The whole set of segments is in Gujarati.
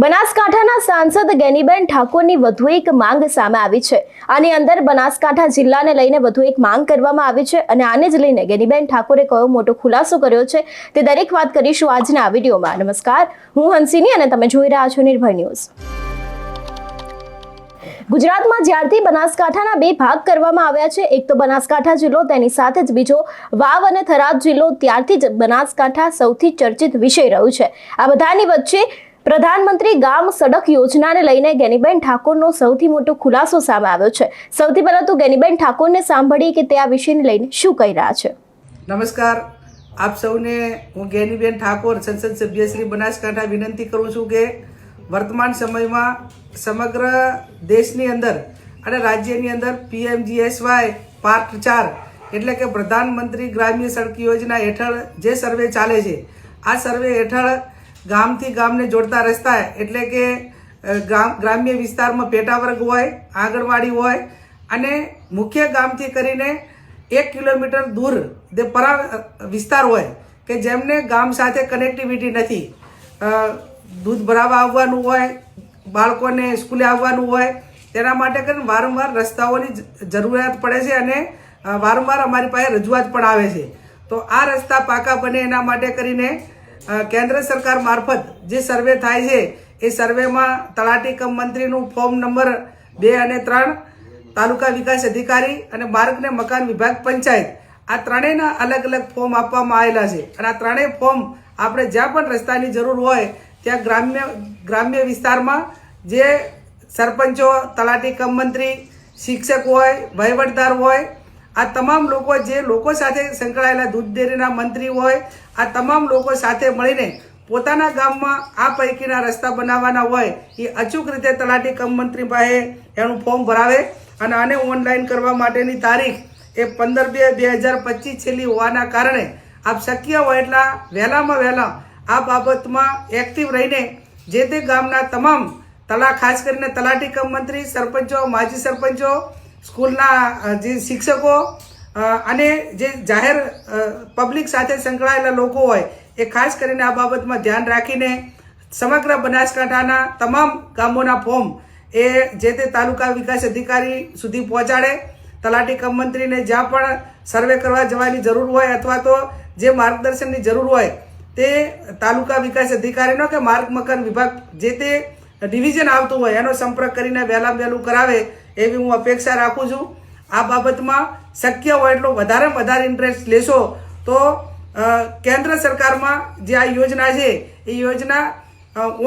બનાસકાંઠાના સાંસદ ગેનીબેન ઠાકોરની વધુ એક માંગ સામે આવી છે. આની અંદર બનાસકાંઠા જિલ્લાને લઈને વધુ એક માંગ કરવામાં આવી છે અને આને જ લઈને ગેનીબેન ઠાકોરે કયો મોટો ખુલાસો કર્યો છે તે દરેક વાત કરીશું આજના આ વિડીયોમાં. નમસ્કાર, હું હંસિની અને તમે જોઈ રહ્યા છો નિર્ભય ન્યૂઝ. ગુજરાતમાં જ્યારથી બનાસકાંઠાના બે ભાગ કરવામાં આવ્યા છે, એક તો બનાસકાંઠા જિલ્લો, તેની સાથે જ બીજો વાવ અને થરાદ જિલ્લો, ત્યારથી જ બનાસકાંઠા સૌથી ચર્ચિત વિષય રહ્યું છે. આ બધાની વચ્ચે પ્રધાનમંત્રી ગામ સડક યોજનાને લઈને ગેનીબેન ઠાકોરનો સૌથી મોટો ખુલાસો સામે આવ્યો છે. સૌથી પહેલા તો ગેનીબેન ઠાકોરને સાંભળીએ કે તે આ વિષયને લઈને શું કહી રહ્યા છે. નમસ્કાર. આપ સૌને હું ગેનીબેન ઠાકોર, સંસદ સભ્ય શ્રી બનાસકાંઠા વિનંતી કરું છું કે વર્તમાન સમયમાં સમગ્ર દેશની અંદર અને રાજ્યની અંદર પીએમજીએસવાય પાર્ટ ચાર એટલે કે પ્રધાનમંત્રી ગ્રામ્ય સડક યોજના હેઠળ જે સર્વે ચાલે છે, આ સર્વે હેઠળ ગામથી ગામને જોડતા રસ્તા એટલે કે ગ્રામ ગ્રામ્ય વિસ્તારમાં પેટાવર્ગ હોય, આંગણવાડી હોય અને મુખ્ય ગામથી કરીને એક કિલોમીટર દૂર જે પરા વિસ્તાર હોય કે જેમને ગામ સાથે કનેક્ટિવિટી નથી. દૂધ ભરાવા આવવાનું હોય, બાળકોને સ્કૂલે આવવાનું હોય, તેના માટે કરીને વારંવાર રસ્તાઓની જરૂરિયાત પડે છે અને વારંવાર અમારી પાસે રજૂઆત પણ આવે છે. તો આ રસ્તા પાકા બને એના માટે કરીને કેન્દ્ર સરકાર મારફત જે સર્વે થાય છે, એ સર્વેમાં તલાટી કમ મંત્રીનું ફોર્મ નંબર બે અને ત્રણ, તાલુકા વિકાસ અધિકારી અને માર્ગ ને મકાન વિભાગ પંચાયત, આ ત્રણેયના અલગ અલગ ફોર્મ આપવામાં આવેલા છે. અને આ ત્રણેય ફોર્મ આપણે જ્યાં પણ રસ્તાની જરૂર હોય, ત્યાં ગ્રામ્ય ગ્રામ્ય વિસ્તારમાં જે સરપંચો, તલાટી કમ મંત્રી, શિક્ષક હોય, વહીવટદાર હોય આ તમામ લોકો જે લોકો સાથે સંકળાયેલા દૂધ ડેરીના મંત્રી હોય, આ તમામ લોકો સાથે મળીને પોતાના ગામમાં આ પૈકીના રસ્તા બનાવવાના હોય, એ અચૂક રીતે તલાટી કમ મંત્રી પાસે એનું ફોર્મ ભરાવે અને આને ઓનલાઈન કરવા માટેની તારીખ એ પંદર બે બે હજાર પચીસ છેલ્લી હોવાના કારણે આપ શક્ય હોય એટલા વહેલામાં વહેલા આ બાબતમાં એક્ટિવ રહીને જે તે ગામના તમામ તલા, ખાસ કરીને તલાટી કમ મંત્રી, સરપંચો, માજી સરપંચો સ્કૂલના જે શિક્ષકો અને જે જાહેર પબ્લિક સાથે સંકળાયેલા લોકો હોય, એ ખાસ કરીને આ બાબતમાં ધ્યાન રાખીને સમગ્ર બનાસકાંઠાના તમામ ગામોના ફોર્મ એ જે તે તાલુકા વિકાસ અધિકારી સુધી પહોંચાડે. તલાટી કમ મંત્રીને જ્યાં પણ સર્વે કરવા જવાની જરૂર હોય અથવા તો જે માર્ગદર્શનની જરૂર હોય, તે તાલુકા વિકાસ અધિકારીનો કે માર્ગ મકાન વિભાગ જે તે ડિવિઝન આવતું હોય એનો સંપર્ક કરીને વહેલા વહેલું કરાવે. એવી હું અપેક્ષા રાખું છું. આ બાબતમાં શક્ય હોય એટલો વધારે વધારે ઇન્ટરેસ્ટ લેશો તો કેન્દ્ર સરકારમાં જે આ યોજના છે, એ યોજના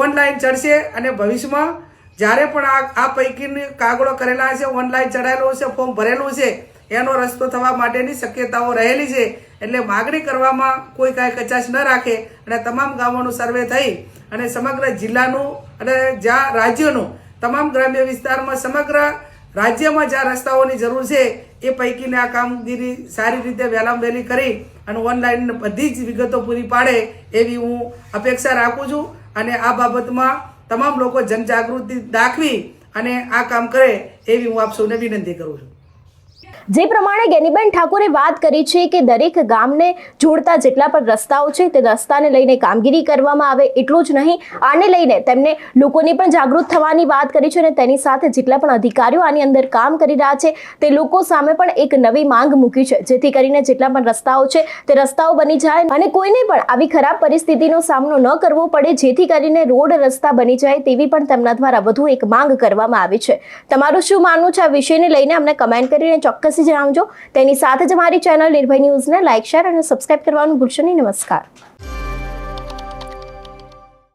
ઓનલાઈન ચડશે અને ભવિષ્યમાં જ્યારે પણ આ આ પૈકીની કાગળો કરેલા હશે ઓનલાઈન ચડાયેલું હશે ફોર્મ ભરેલું છે એનો રસ્તો થવા માટેની શક્યતાઓ રહેલી છે. એટલે માગણી કરવામાં કોઈ કાંઈ કચાશ ન રાખે અને તમામ ગામોનું સર્વે થઈ અને સમગ્ર જિલ્લાનું અને જ્યાં રાજ્યનું તમામ ગ્રામ્ય વિસ્તારમાં સમગ્ર રાજ્યમાં જ્યાં રસ્તાઓની જરૂર છે, એ પૈકીને આ કામગીરી સારી રીતે વહેલામ વહેલી કરી અને ઓનલાઈન બધી જ વિગતો પૂરી પાડે એવી હું અપેક્ષા રાખું છું. અને આ બાબતમાં તમામ લોકો જનજાગૃતિ દાખવી અને આ કામ કરે એવી હું આપ સૌને વિનંતી કરું છું. જે પ્રમાણે ગેનીબેન ઠાકોરે વાત કરી છે કે દરેક ગામને જોડતા જેટલા પણ રસ્તાઓ છે, તે રસ્તાને લઈને કામગીરી કરવામાં આવે એટલું જ નહીં. આને લઈને તેમને લોકોને પણ જાગૃત થવાની વાત કરી છે અને તેની સાથે જેટલા પણ અધિકારીઓ આની અંદર કામ કરી રહ્યા છે, તે લોકો સામે પણ એક નવી માંગ મૂકી છે. જેથી કરીને જેટલા પણ રસ્તાઓ છે, તે રસ્તાઓ બની જાય અને કોઈને પણ આવી ખરાબ પરિસ્થિતિનો સામનો ન કરવો પડે. જેથી કરીને રોડ રસ્તા બની જાય તેવી પણ તેમના દ્વારા વધુ એક માંગ કરવામાં આવી છે. તમારું શું માનવું છે આ વિષયને લઈને? અમને કમેન્ટ કરીને ચોક્કસ જણાવજો. તેની સાથે જ અમારી ચેનલ નિર્ભય ન્યૂઝને લાઇક શેર અને સબસ્ક્રાઇબ કરવાનું ભૂલશો નહીં. નમસ્કાર.